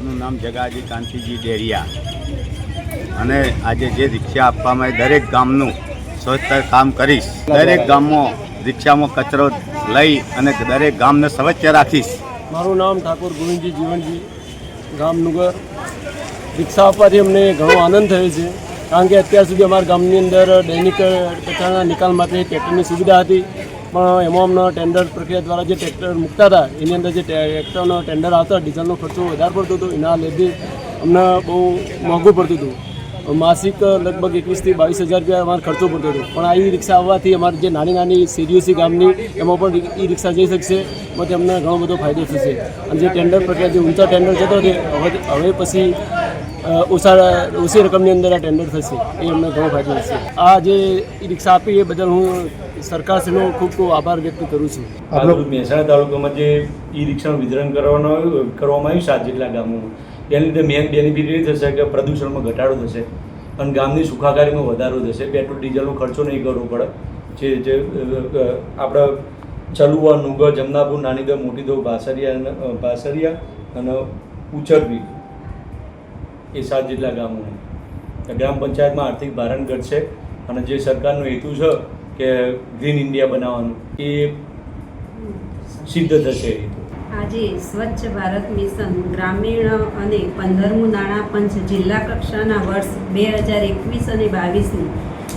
આપનું નામ જગાજી કાંતિજી ડેરિયા. અને આજે જે રિક્ષા આપવામાં દરેક ગામનું સ્વચ્છતા કામ કરીશ. દરેક ગામમાં રિક્ષામાં કચરો લઈ અને દરેક ગામને સ્વચ્છ રાખીશ. મારું નામ ઠાકોર ગોવિંદજી જીવનજી ગામ નુગર રિક્ષા આપવાથી અમને ઘણો આનંદ થયો છે. કારણ કે અત્યાર સુધી અમારા ગામની અંદર દૈનિક કચરાના નિકાલ માટે ટ્રેક્ટરની સુવિધા હતી. પણ એમાં અમને ટેન્ડર પ્રક્રિયા દ્વારા જે ટ્રેક્ટર મૂકતા હતા, એની અંદર જે ટ્રેક્ટરનો ટેન્ડર આવતા ડીઝલનો ખર્ચો વધારે પડતો હતો. એના લીધે અમને બહુ મોંઘું પડતું હતું. માસિક લગભગ એકવીસથી બાવીસ હજાર રૂપિયા અમારે ખર્ચો પડતો હતો. પણ આ ઈ રિક્ષા આવવાથી અમારે જે નાની નાની સીડીઓસી ગામની, એમાં પણ ઈ રિક્ષા જઈ શકશે એમાંથી અમને ઘણો બધો ફાયદો થશે. અને જે ટેન્ડર પ્રક્રિયા, જે ઊંચા ટેન્ડર જતો હતો, હવે હવે પછી ઓછા ઓછી રકમની અંદર આ ટેન્ડર થશે. એ અમને ઘણો ફાયદો થશે. આ જે ઈ રિક્ષા આપી, એ બદલ હું સરકારશ્રીનો ખૂબ ખૂબ આભાર વ્યક્ત કરું છું. આપણું મહેસાણા તાલુકામાં જે ઈ રિક્ષાનું વિતરણ કરવાનો કરવામાં આવ્યું સાત જેટલા ગામોમાં. એના લીધે મેઇન બેનિફિટ એ થશે કે પ્રદૂષણમાં ઘટાડો થશે અને ગામની સુખાકારીમાં વધારો થશે. પેટ્રોલ ડીઝલનો ખર્ચો નહીં કરવો પડે. જે જે આપણે ચલુવા નુગર જમનાપુર નાની દવ મોટી દો અને અ, બાસરિયા અને ઉચરવી એ સાત જેટલા ગામો ગ્રામ પંચાયતમાં આર્થિક ભારણ ઘટશે અને જે સરકારનો હેતુ છે કે ગ્રીન ઇન્ડિયા બનાવવાનું, એ સિદ્ધ થશે આજે સ્વચ્છ ભારત મિશન ગ્રામીણ અને પંદરમું નાણાં પંચ જિલ્લા કક્ષાના વર્ષ બે હજાર એકવીસ અને બાવીસની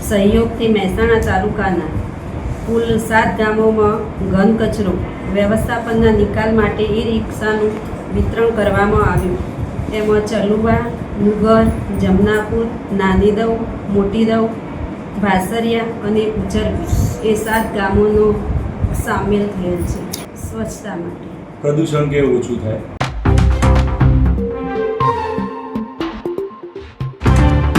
સહયોગથી મહેસાણા તાલુકાના કુલ સાત ગામોમાં ઘન કચરો વ્યવસ્થાપનના નિકાલ માટે ઈ રિક્ષાનું વિતરણ કરવામાં આવ્યું. તેમાં ચલુવા, નુગર, જમનાપુર નાની દવ મોટી દવ ભાસરિયા અને ઉચરવી એ સાત ગામોનો સામેલ થયેલ છે. સ્વચ્છતા માટે. પ્રદૂષણ કે ઓછું થાય?